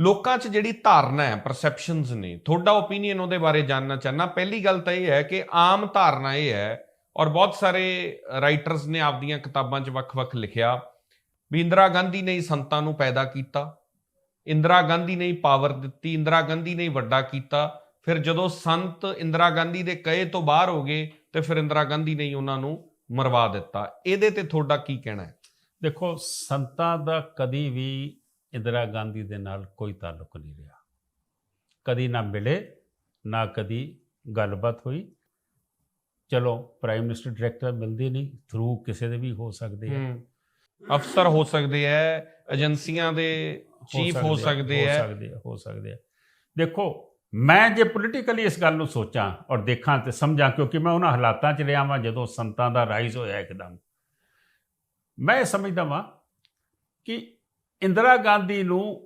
ਲੋਕਾਂ 'ਚ ਜਿਹੜੀ ਧਾਰਨਾ ਹੈ ਪਰਸੈਪਸ਼ਨਸ ਨੇ, ਤੁਹਾਡਾ ਓਪੀਨੀਅਨ ਉਹਦੇ ਬਾਰੇ ਜਾਨਣਾ ਚਾਹਨਾ ਪਹਿਲੀ ਗੱਲ ਤਾਂ ਇਹ ਹੈ ਕਿ ਆਮ ਧਾਰਨਾ ਇਹ ਹੈ ਔਰ ਬਹੁਤ ਸਾਰੇ ਰਾਈਟਰਸ ਨੇ ਆਪਦੀਆਂ ਕਿਤਾਬਾਂ 'ਚ ਵੱਖ-ਵੱਖ ਲਿਖਿਆ ਵੀ ਇੰਦਰਾ ਗਾਂਧੀ ਨੇ ਸੰਤਾਂ ਨੂੰ ਪੈਦਾ ਕੀਤਾ, ਇੰਦਰਾ ਗਾਂਧੀ ਨੇ ਪਾਵਰ ਦਿੱਤੀ, ਇੰਦਰਾ ਗਾਂਧੀ ਨੇ ਵੱਡਾ ਕੀਤਾ, ਫਿਰ ਜਦੋਂ ਸੰਤ ਇੰਦਰਾ ਗਾਂਧੀ ਦੇ ਕਹੇ ਤੋਂ ਬਾਹਰ ਹੋ ਗਏ ਤੇ ਫਿਰ ਇੰਦਰਾ ਗਾਂਧੀ ਨੇ ਉਹਨਾਂ ਨੂੰ ਮਰਵਾ ਦਿੱਤਾ। ਇਹਦੇ ਤੇ ਤੁਹਾਡਾ ਕੀ ਕਹਿਣਾ ਹੈ? ਦੇਖੋ, ਸੰਤਾਂ ਦਾ ਕਦੀ ਵੀ ਇੰਦਰਾ ਗਾਂਧੀ ਦੇ ਨਾਲ ਕੋਈ ਤਾਲੁਕ ਨਹੀਂ ਰਿਹਾ। ਕਦੀ ਨਾ ਮਿਲੇ ਨਾ ਕਦੀ ਗੱਲਬਾਤ ਹੋਈ। ਚਲੋ ਪ੍ਰਾਈਮ ਮਿਨਿਸਟਰ ਡਾਇਰੈਕਟਰ ਮਿਲਦੇ ਨਹੀਂ ਥਰੂ ਕਿਸੇ ਦੇ ਵੀ ਹੋ ਸਕਦੇ ਆ। ਹੂੰ। ਅਫਸਰ ਹੋ ਸਕਦੇ ਐ ਏਜੰਸੀਆਂ ਦੇ ਚੀਫ ਹੋ ਸਕਦੇ ਹੋ ਐ ਸਕਦੇ ਹੋ ਸਕਦੇ ਆ। ਦੇਖੋ ਮੈਂ ਜੇ ਪੋਲੀਟੀਕਲੀ ਇਸ ਗੱਲ ਨੂੰ ਸੋਚਾਂ ਔਰ ਦੇਖਾਂ ਤੇ ਸਮਝਾਂ ਕਿਉਂਕਿ ਮੈਂ ਉਹਨਾਂ ਹਾਲਾਤਾਂ 'ਚ ਰਿਹਾ ਵਾਂ ਜਦੋਂ ਸੰਤਾਂ ਦਾ ਰਾਈਜ਼ ਹੋਇਆ ਇੱਕਦਮ। ਮੈਂ ਸਮਝਦਾ ਵਾਂ ਕਿ ਇੰਦਰਾ ਗਾਂਧੀ ਨੂੰ